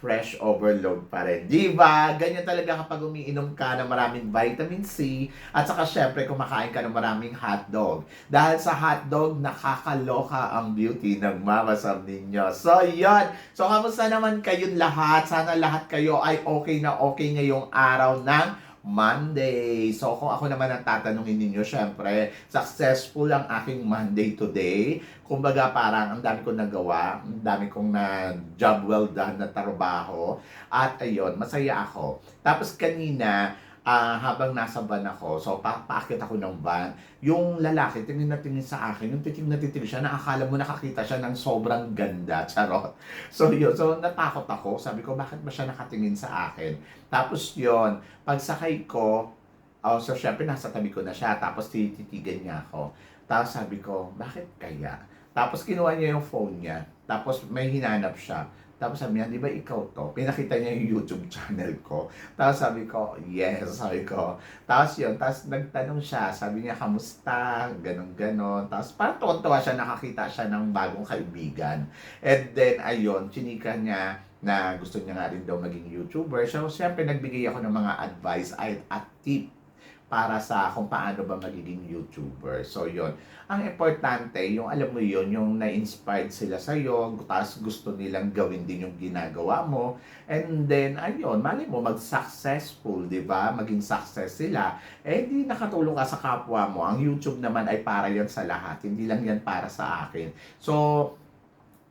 fresh overload pa rin. Di ba? Ganyan talaga kapag umiinom ka ng maraming vitamin C at saka syempre kumakain ka ng maraming hotdog. Dahil sa hotdog, nakakaloka ang beauty ng Mama Sam ninyo. So, yon. So, kamusta naman kayong lahat? Sana lahat kayo ay okay na okay ngayong araw ng Monday. So, kung ako naman ang tatanungin ninyo, syempre, successful ang aking Monday today. Kumbaga, parang ang dami kong nagawa, ang dami kong na job well done na trabaho. At ayun, masaya ako. Tapos kanina, ah, habang nasa van ako, so pa paakit ako ng van, yung lalaki, tingin na tingin sa akin, yung titig na titig siya, na akala mo nakakita siya ng sobrang ganda, charot. So yun, so natakot ako, sabi ko, bakit ba siya nakatingin sa akin? Tapos yun, pagsakay ko, oh, so syempre nasa tabi ko na siya, tapos tititigan niya ako. Tapos sabi ko, bakit kaya? Tapos kinuha niya yung phone niya, tapos may hinanap siya. Tapos sabi niya, di ba ikaw to? Pinakita niya yung YouTube channel ko. Tapos sabi ko, yes, sabi ko. Tapos yun, tapos nagtanong siya, sabi niya, kamusta? Ganon, ganon. Tapos parang tuwan-tuwa siya, nakakita siya ng bagong kaibigan. And then, ayun, chinika niya na gusto niya nga rin daw maging YouTuber. So, siyempre, nagbigay ako ng mga advice at, at tip para sa kung paano ba magiging YouTuber. So, yon Ang importante, yung alam mo yon yung na-inspired sila sa iyo, tapos gusto nilang gawin din yung ginagawa mo. And then, ayun, mali mo, mag-successful, di ba? Maging success sila. Eh, di nakatulong ka sa kapwa mo. Ang YouTube naman ay para yan sa lahat. Hindi lang yan para sa akin. So,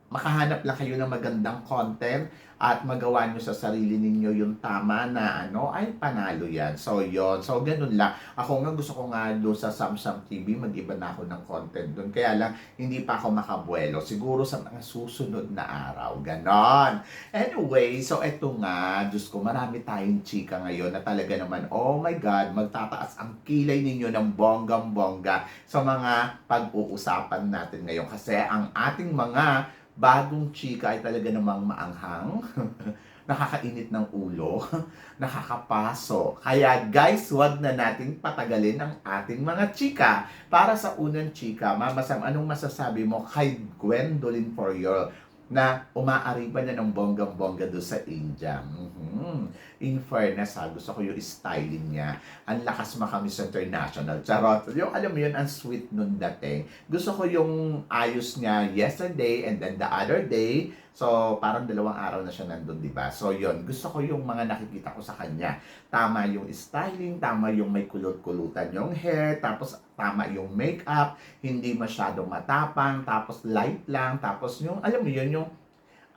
makahanap lang kayo ng magandang content at magawa nyo sa sarili ninyo yung tama na ano, ay panalo yan. So, yon So, ganun lang. Ako nga, gusto ko nga doon sa Samsung TV, mag-iba na ako ng content doon. Kaya lang, hindi pa ako makabuelo. Siguro sa mga susunod na araw. Ganon. Anyway, so eto nga, Diyos ko, marami tayong chika ngayon na talaga naman, oh my God, magtataas ang kilay ninyo ng bonggang-bongga sa mga pag-uusapan natin ngayon. Kasi ang ating mga bagong chika ay talaga namang maanghang, nakakainit ng ulo, nakakapaso. Kaya guys, wag na nating patagalin ang ating mga chika. Para sa unang chika, Mama Sam, anong masasabi mo kay Gwendolyn Foriol na umaari pa na ng bonggang-bongga doon sa India. Mhm. In fairness ha, gusto ko yung styling niya. Ang lakas makamis international. Charot. Yung alam mo yun, ang sweet nun dati. Gusto ko yung ayos niya yesterday and then the other day. So, parang dalawang araw na siya nandun, di ba? So, yun. Gusto ko yung mga nakikita ko sa kanya. Tama yung styling, tama yung may kulot-kulutan yung hair, tapos tama yung makeup, hindi masyadong matapang, tapos light lang, tapos yung, alam mo yun, yung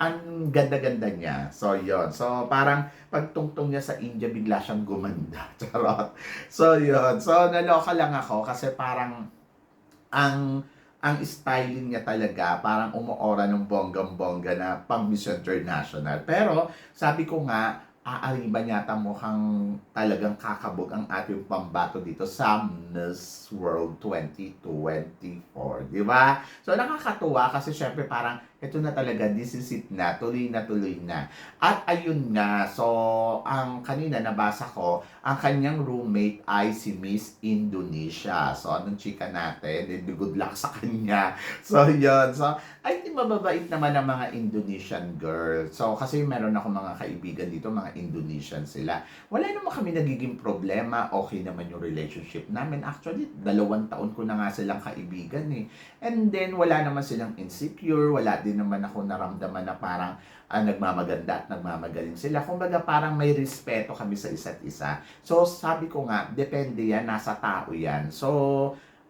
ang ganda-ganda niya. So, yon So, parang pagtungtong niya sa India, bigla siyang gumanda. Charot. So, yon So, naloka lang ako kasi parang ang ang styling niya talaga parang umuora ng bonggang-bongga na pang Miss International. Pero sabi ko nga, aariban yata mukhang talagang kakabog ang ating pambato dito sa Miss World 2024. Di ba? So nakakatuwa kasi syempre parang ito na talaga, this is it na, tuloy na tuloy na. At ayun nga, so ang kanina nabasa ko, ang kanyang roommate ay si Miss Indonesia. So anong chika natin? And good luck sa kanya. So yun, so ay di mababait naman ang mga Indonesian girl. So kasi meron ako mga kaibigan dito, mga Indonesian sila. Wala naman kami nagiging problema, okay naman yung relationship namin. Actually, dalawang taon ko na nga silang kaibigan eh. And then wala naman silang insecure, wala din naman ako naramdaman na parang ah, nagmamaganda at nagmamagaling sila. Kumbaga parang may respeto kami sa isa't isa. So sabi ko nga, depende yan, nasa tao yan. So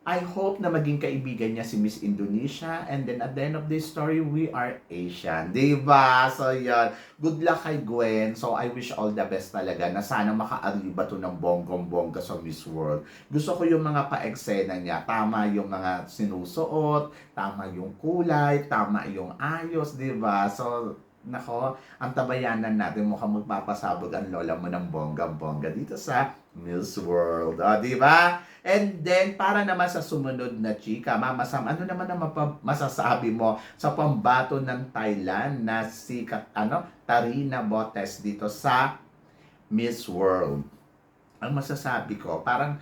I hope na maging kaibigan niya si Miss Indonesia and then at the end of this story, we are Asian. Diba? So, yan. Good luck kay Gwen. So, I wish all the best talaga na sana makaariba to ng bonggong-bongga sa Miss World. Gusto ko yung mga pa-eksena niya. Tama yung mga sinusuot, tama yung kulay, tama yung ayos, diba? So, nako, ang tabayanan natin mukhang magpapasabog ang lola mo ng bonggang-bongga dito sa Miss World. O, di ba? And then, para naman sa sumunod na chika, Mama Sam, ano naman ang masasabi mo sa pambato ng Thailand na si ano, Tarina Botes dito sa Miss World? Ang masasabi ko, parang,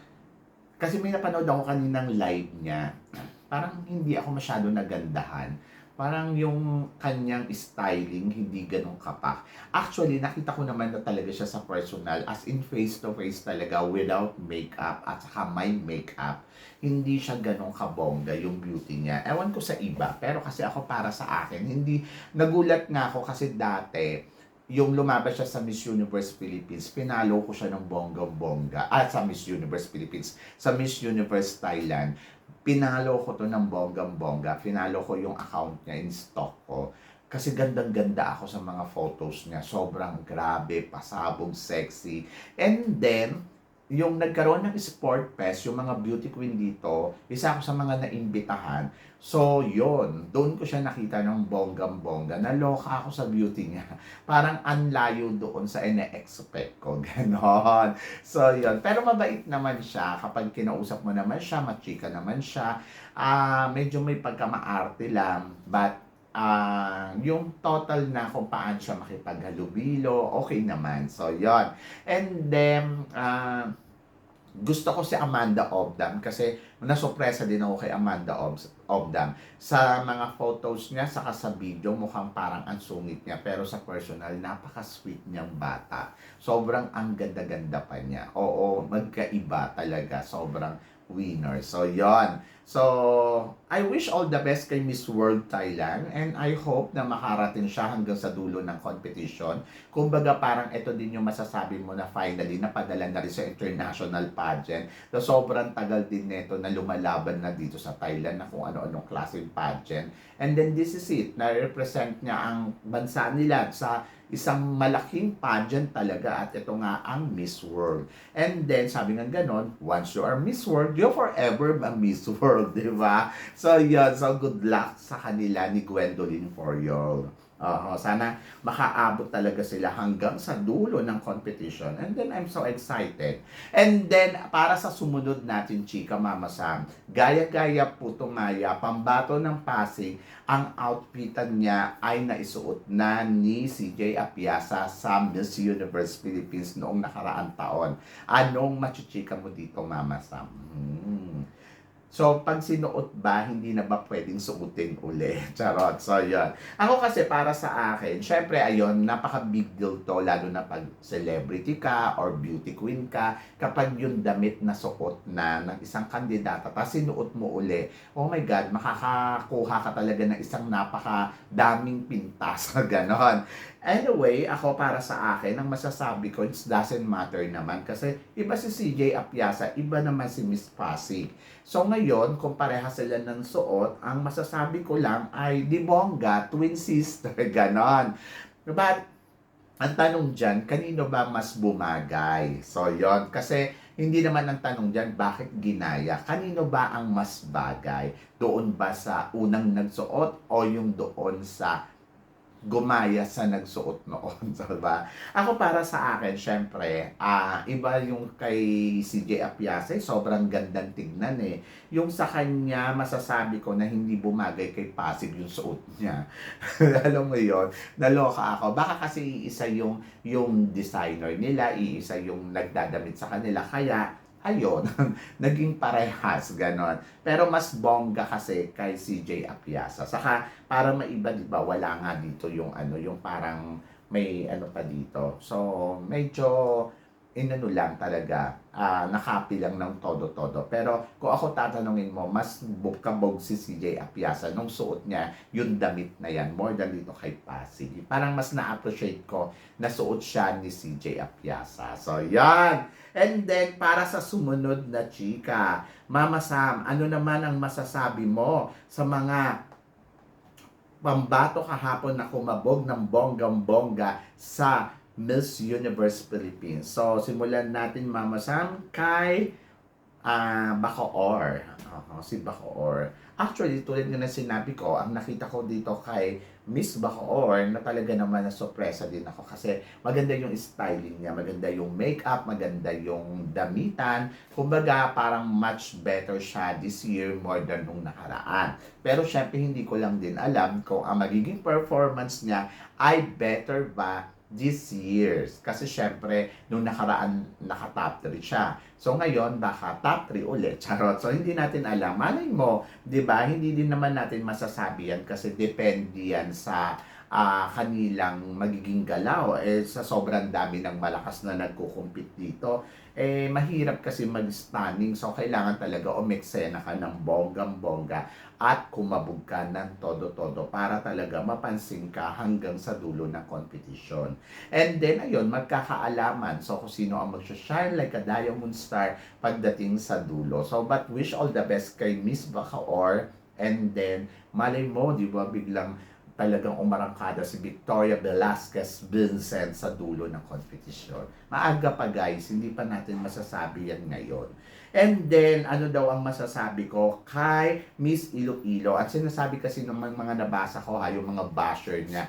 kasi may napanood ako kaninang live niya, parang hindi ako masyado nagandahan. Parang yung kanyang styling, hindi ganun kapak. Actually, nakita ko naman na talaga siya sa personal, as in face-to-face talaga, without makeup, at saka may makeup. Hindi siya ganun kabongga yung beauty niya. Ewan ko sa iba, pero kasi ako para sa akin, hindi, nagulat nga ako kasi dati, yung lumabas siya sa Miss Universe Philippines, pinalo ko siya ng bonggang-bongga. At sa Miss Universe Philippines, sa Miss Universe Thailand, pinalo ko to ng bonggang-bongga. Pinalo ko yung account niya in stock ko. Kasi gandang-ganda ako sa mga photos niya. Sobrang grabe, pasabog, sexy. And then, yung nagkaroon ng sport fest, yung mga beauty queen dito, isa ako sa mga naimbitahan. So, yon Doon ko siya nakita ng bonggang-bongga. Naloka ako sa beauty niya. Parang anlayo doon sa ine-expect ko. Ganon. So, yon Pero mabait naman siya. Kapag kinausap mo naman siya, machika naman siya. Ah, medyo may pagkamaarte lang. But, ah yung total na kung paano siya makipaghalubilo, okay naman. So, yon And then, ah gusto ko si Amanda Obdam kasi nasopresa din ako kay Amanda Ob- Obdam. Sa mga photos niya, saka sa video, mukhang parang ang sungit niya. Pero sa personal, napaka-sweet niyang bata. Sobrang ang ganda-ganda pa niya. Oo, magkaiba talaga. Sobrang winner. So, yon So, I wish all the best kay Miss World Thailand and I hope na makarating siya hanggang sa dulo ng competition. Kumbaga parang ito din yung masasabi mo na finally napadala na rin sa international pageant na sobrang tagal din neto na lumalaban na dito sa Thailand na kung ano-anong klaseng pageant. And then this is it, na-represent niya ang bansa nila sa isang malaking pageant talaga at ito nga ang Miss World. And then, sabi nga ganon, once you are Miss World, you're forever a Miss World, di ba? So, yun. So, good luck sa kanila ni Gwendolyn Foriol. Oo, sana makaabot talaga sila hanggang sa dulo ng competition. And then, I'm so excited. And then, para sa sumunod natin, Chika Mama Sam, gaya-gaya puto Maya, pambato ng Pasig, ang outfitan niya ay naisuot na ni CJ Apiasa sa Miss Universe Philippines noong nakaraang taon. Anong machichika mo dito, Mama Sam? Hmm. So, pag sinuot ba, hindi na ba pwedeng suotin uli? Charot. So, yun. Ako kasi, para sa akin, syempre, ayun, napaka-big deal to, lalo na pag celebrity ka or beauty queen ka, kapag yung damit na suot na ng isang kandidata, tapos sinuot mo uli, oh my God, makakakuha ka talaga ng isang napaka-daming pintas, ganon. Anyway, ako para sa akin, ang masasabi ko, it doesn't matter naman. Kasi iba si CJ Apiasa, iba naman si Miss Pasig. So ngayon, kung pareha sila ng suot, ang masasabi ko lang ay di bongga, twin sister, ganon. But, ang tanong dyan, kanino ba mas bumagay? So yon kasi hindi naman ang tanong dyan, bakit ginaya? Kanino ba ang mas bagay? Doon ba sa unang nagsuot o yung doon sa gumaya sa nagsuot noon, so, ba? Ako para sa akin, syempre, ah iba yung kay CJ Apiase, sobrang gandang tignan eh. Yung sa kanya, masasabi ko na hindi bumagay kay Pasig yung suot niya. Alam mo yon naloka ako. Baka kasi iisa yung, yung designer nila, iisa yung nagdadamit sa kanila. Kaya, ayun, naging parehas, ganon. Pero mas bongga kasi kay CJ Apiasa. Saka, para maiba, di ba, wala nga dito yung ano, yung parang may ano pa dito. So, medyo inano lang talaga, ah nakapi lang ng todo-todo. Pero kung ako tatanungin mo, mas bukabog si CJ Apiasa nung suot niya yung damit na yan, more than dito kay Pasig. Parang mas na-appreciate ko na suot siya ni CJ Apiasa. So, yan! And then, para sa sumunod na chika, Mama Sam, ano naman ang masasabi mo sa mga pambato kahapon na kumabog ng bonggang-bongga sa Miss Universe Philippines. So, simulan natin, Mama Sam, kay ah Bacoor. Oo, si Bacoor. Actually, tulad nga na sinabi ko, ang nakita ko dito kay Miss Bacoor na talaga naman na sorpresa din ako kasi maganda yung styling niya, maganda yung makeup, maganda yung damitan. Kumbaga parang much better siya this year more than nung nakaraan. Pero syempre hindi ko lang din alam kung ang magiging performance niya ay better ba this years. Kasi syempre, nung nakaraan, naka-top 3 siya. So ngayon, baka top 3 ulit. Charot. So hindi natin alam. Malay mo, di ba? Hindi din naman natin masasabi yan kasi depende yan sa ah, kanilang magiging galaw. Eh, sa sobrang dami ng malakas na nagkukumpit dito, eh, mahirap kasi mag-stunning. So, kailangan talaga umeksena ka ng bonggang-bongga at kumabog ka ng todo-todo para talaga mapansin ka hanggang sa dulo ng competition. And then, ayun, magkakaalaman. So, kung sino ang mag-shine like a diamond star pagdating sa dulo. So, but wish all the best kay Miss Bacaor. And then, malay mo, di ba, biglang talagang umarangkada si Victoria Velasquez Vincent sa dulo ng competition. Maaga pa guys, hindi pa natin masasabi yan ngayon. And then, ano daw ang masasabi ko kay Miss Iloilo? At sinasabi kasi ng mga nabasa ko, ha, yung mga basher niya,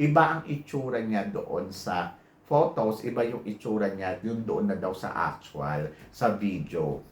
iba ang itsura niya doon sa photos, iba yung itsura niya yung doon na daw sa actual, sa video.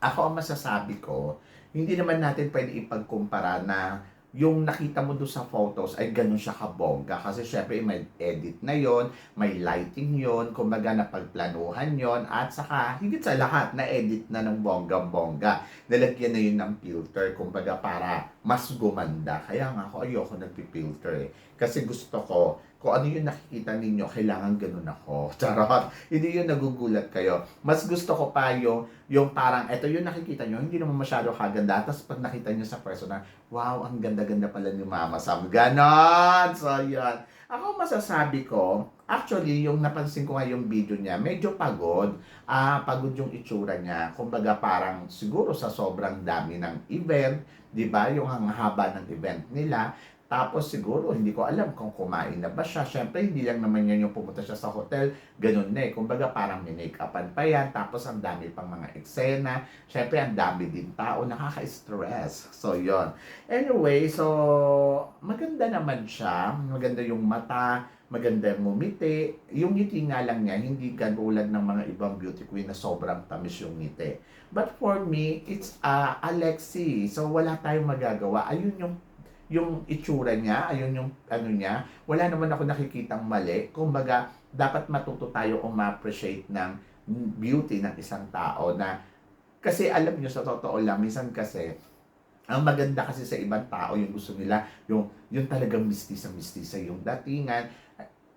Ako ang masasabi ko, hindi naman natin pwede ipagkumpara na yung nakita mo doon sa photos ay ganun siya kabongga. Kasi syempre may edit na yon may lighting yon kumbaga napagplanuhan yon at saka higit sa lahat na edit na ng bongga-bongga. Nalagyan na yun ng filter, kumbaga para mas gumanda. Kaya nga ako ayoko nagpi-filter eh. Kasi gusto ko, kung ano yung nakikita ninyo, kailangan ganun ako. Charot. Hindi yun nagugulat kayo. Mas gusto ko pa yung, yung parang, eto yung nakikita nyo, hindi naman masyado kaganda. Tapos pag nakita nyo sa personal, wow, ang ganda-ganda pala ni Mama Sam. Ganon! So, yun. Ako masasabi ko, actually, yung napansin ko nga yung video niya, medyo pagod. Ah, pagod yung itsura niya. Kumbaga parang siguro sa sobrang dami ng event, 'di ba? Yung ang haba ng event nila. Tapos siguro, hindi ko alam kung kumain na ba siya. Siyempre, hindi lang naman yan yung pumunta siya sa hotel. Ganun na eh. Kumbaga, parang minake-upan pa yan. Tapos, ang dami pang mga eksena. Siyempre, ang dami din tao. Nakaka-stress. So, yon Anyway, so, maganda naman siya. Maganda yung mata. Maganda ngumiti. Yung ngiti nga lang niya, hindi katulad ng mga ibang beauty queen na sobrang tamis yung ngiti. But for me, it's uh, Alexi. So, wala tayong magagawa. Ayun yung yung itsura niya, ayun yung ano niya, wala naman ako nakikitang mali. Kumbaga, dapat matuto tayo ma-appreciate ng beauty ng isang tao na kasi alam niyo sa totoo lang, minsan kasi ang maganda kasi sa ibang tao yung gusto nila, yung yung talagang mistisa-mistisa yung datingan.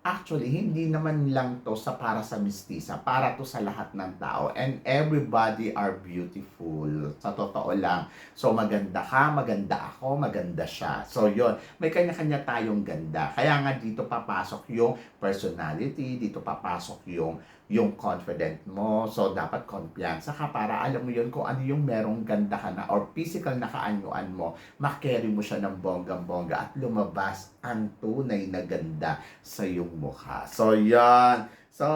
Actually, hindi naman lang to sa para sa mistisa, para to sa lahat ng tao. And everybody are beautiful. Sa totoo lang. So, maganda ka, maganda ako, maganda siya. So, yon May kanya-kanya tayong ganda. Kaya nga dito papasok yung personality, dito papasok yung yung confident mo. So, dapat kumpiyansa ka para alam mo yun kung ano yung merong ganda ka na or physical na kaanyuan mo. Makarry mo siya ng bonggang-bongga at lumabas ang tunay na ganda sa iyong mukha. So, yan. So,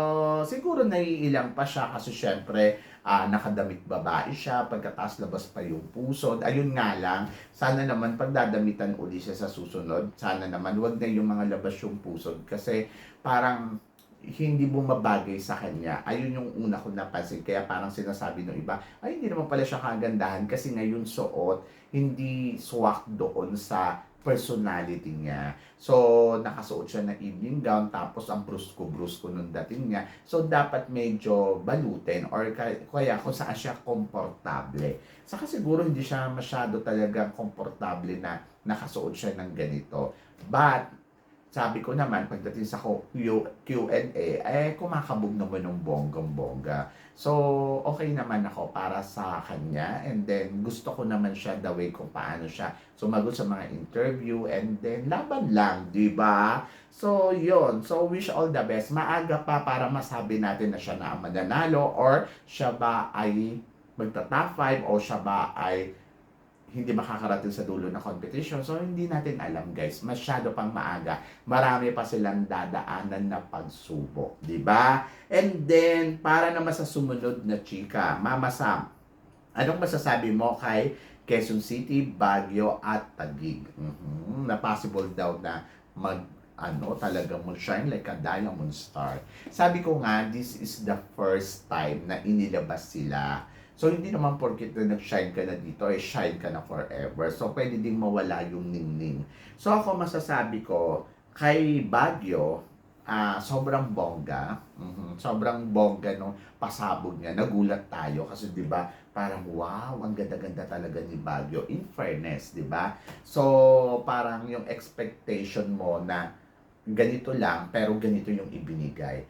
siguro naiilang pa siya kasi syempre, uh, nakadamit babae siya, pagkatapos labas pa yung pusod. Ayun nga lang, sana naman pagdadamitan uli siya sa susunod, sana naman wag na yung mga labas yung pusod kasi parang hindi bumabagay sa kanya. Ayun yung una ko napansin. Kaya parang sinasabi ng iba, ay hindi naman pala siya kagandahan kasi ngayon suot, hindi swak doon sa personality niya. So, nakasuot siya ng evening gown, tapos ang brusko-brusko nung dating niya. So, dapat medyo balutin or kaya kung saan siya komportable. Saka siguro hindi siya masyado talagang komportable na nakasuot siya ng ganito. But, sabi ko naman, pagdating sa Q&A, eh, kumakabog naman ng bonggang-bongga. So, okay naman ako para sa kanya. And then, gusto ko naman siya the way kung paano siya sumagot sa mga interview. And then, laban lang, di ba? So, yon So, wish all the best. Maaga pa para masabi natin na siya na ang mananalo or siya ba ay magta-top 5 o siya ba ay hindi makakarating sa dulo ng competition. So, hindi natin alam, guys. Masyado pang maaga. Marami pa silang dadaanan na pagsubok. ba? And then, para naman sa sumunod na chika, Mama Sam, anong masasabi mo kay Quezon City, Baguio at Taguig. Mhm. Na possible daw na mag ano, talagang mag-shine like a diamond star. Sabi ko nga, this is the first time na inilabas sila. So, hindi naman porkit na nag-shine ka na dito, eh, shine ka na forever. So, pwede ding mawala yung ningning. So, ako masasabi ko, kay Baguio, ah sobrang bongga. Mhm, Sobrang bongga nung pasabog niya. Nagulat tayo kasi 'di ba? Parang wow, ang ganda-ganda talaga ni Baguio in fairness, 'di ba? So, parang yung expectation mo na ganito lang pero ganito yung ibinigay.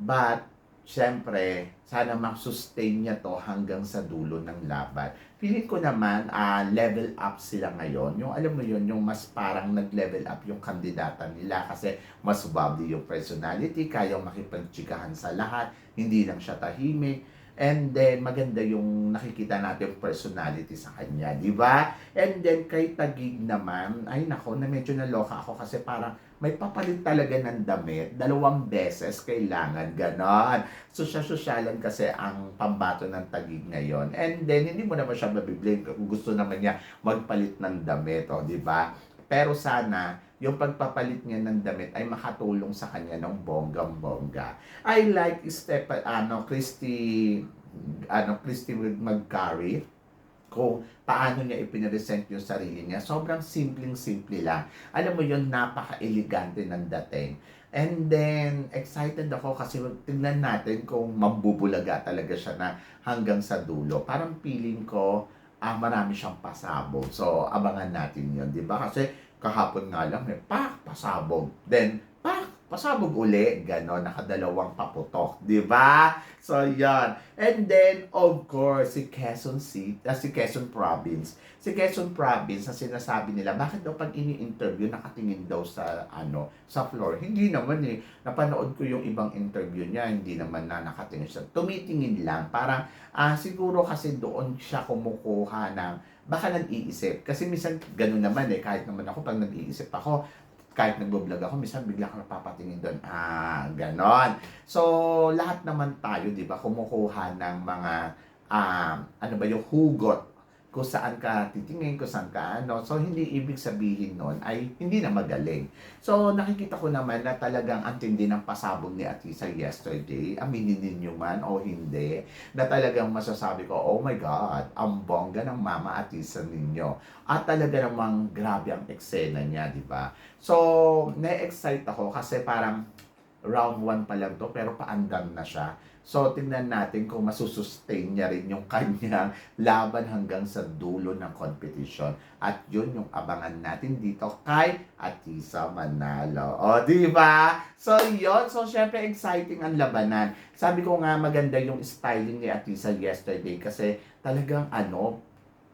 But syempre, sana mag-sustain niya to hanggang sa dulo ng laban. Feeling ko naman, ah, level up sila ngayon. Yung alam mo yun, yung mas parang nag-level up yung kandidata nila kasi mas bubbly yung personality, kayang makipagtsikahan sa lahat, hindi lang siya tahimik. And then, maganda yung nakikita natin personality sa kanya, di ba? And then, kay Tagig naman, ay nako, na medyo naloka ako kasi parang may papalit talaga ng damit. Dalawang beses kailangan, ganon. Sosyalan kasi ang pambato ng Tagig ngayon. And then, hindi mo naman siya mabiblame kung gusto naman niya magpalit ng damit, o, di ba? Pero sana, yung pagpapalit niya ng damit ay makatulong sa kanya ng bonggang-bongga. I like Step, ano, Christy, ano, Christy McCarry kung paano niya ipinresent yung sarili niya. Sobrang simpleng-simple lang. Alam mo yun, napaka-elegante ng dating. And then, excited ako kasi tingnan natin kung mambubulaga talaga siya na hanggang sa dulo. Parang feeling ko, ah, marami siyang pasabog. So, abangan natin yun, di ba? Kasi kahapon nga lang, may pak, pasabog. Then, pak, pasabog uli. Ganon, nakadalawang paputok. Di ba? So, yan. And then, of course, si Quezon City, ah, si Quezon Province. Si Quezon Province, na sinasabi nila, bakit daw pag ini-interview, nakatingin daw sa, ano, sa floor? Hindi naman eh. Napanood ko yung ibang interview niya, hindi naman na nakatingin siya. Tumitingin lang. Parang, ah, siguro kasi doon siya kumukuha ng, baka nag-iisip. Kasi minsan, ganun naman eh. Kahit naman ako, pag nag-iisip ako, kahit nag-vlog ako, minsan bigla ka napapatingin doon. Ah, ganon. So, lahat naman tayo, di ba, kumukuha ng mga, ah, ano ba yung hugot kung saan ka titingin, kung saan ka ano. So, hindi ibig sabihin nun ay hindi na magaling. So, nakikita ko naman na talagang ang tindi ng pasabog ni Atisa yesterday. Aminin ninyo man o hindi. Na talagang masasabi ko, oh my God, ang bongga ng mama Atisa ninyo. At talaga namang grabe ang eksena niya, di ba? So, na-excite ako kasi parang round 1 pa lang to pero paandam na siya. So, tingnan natin kung masusustain niya rin yung kanyang laban hanggang sa dulo ng competition. At yun yung abangan natin dito kay Atisa Manalo. O, di ba? So, yun. So, syempre, exciting ang labanan. Sabi ko nga, maganda yung styling ni Atisa yesterday kasi talagang ano,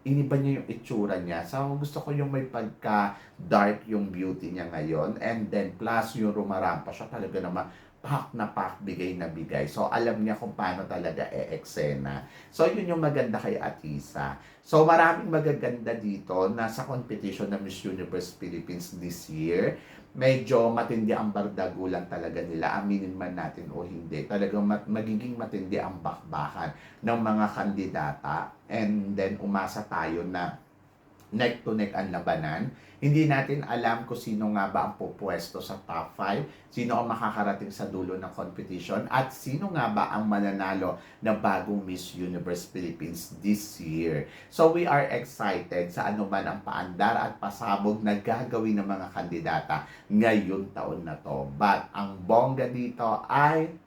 iniba niya yung itsura niya. So, gusto ko yung may pagka-dark yung beauty niya ngayon. And then, plus yung rumarampa siya talaga naman pak na pak, bigay na bigay. So, alam niya kung paano talaga e-eksena. So, yun yung maganda kay Atisa. So, maraming magaganda dito na sa competition ng Miss Universe Philippines this year. Medyo matindi ang bardagulan talaga nila. Aminin man natin o hindi. Talagang mat- magiging matindi ang bakbakan ng mga kandidata. And then, umasa tayo na neck to neck ang labanan. Hindi natin alam kung sino nga ba ang pupwesto sa top 5, sino ang makakarating sa dulo ng competition, at sino nga ba ang mananalo na bagong Miss Universe Philippines this year. So we are excited sa anuman ang paandar at pasabog na gagawin ng mga kandidata ngayong taon na to. But ang bongga dito ay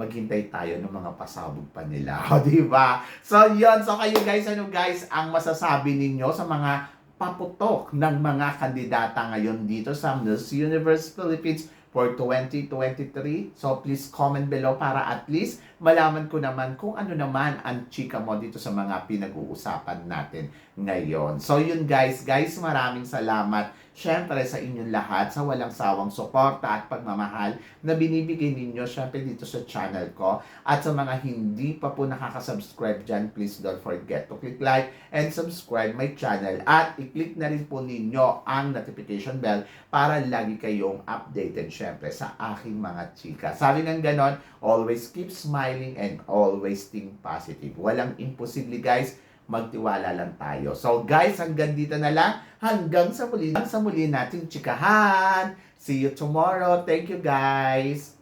maghintay tayo ng mga pasabog pa nila. O, di ba? So, yun. So, kayo guys, ano guys, ang masasabi ninyo sa mga paputok ng mga kandidata ngayon dito sa Miss Universe Philippines for 2023. So, please comment below para at least malaman ko naman kung ano naman ang chika mo dito sa mga pinag-uusapan natin ngayon. So, yun guys. Guys, maraming salamat syempre sa inyong lahat sa walang sawang suporta at pagmamahal na binibigay ninyo syempre dito sa channel ko. At sa mga hindi pa po nakaka-subscribe dyan, please don't forget to click like and subscribe my channel. At i-click na rin po ninyo ang notification bell para lagi kayong updated syempre sa aking mga chika. Sabi ng ganon, always keep smiling and always think positive. Walang imposible guys magtiwala lang tayo. So guys, hanggang dito na lang. Hanggang sa muli, hanggang sa muli nating chikahan. See you tomorrow. Thank you guys.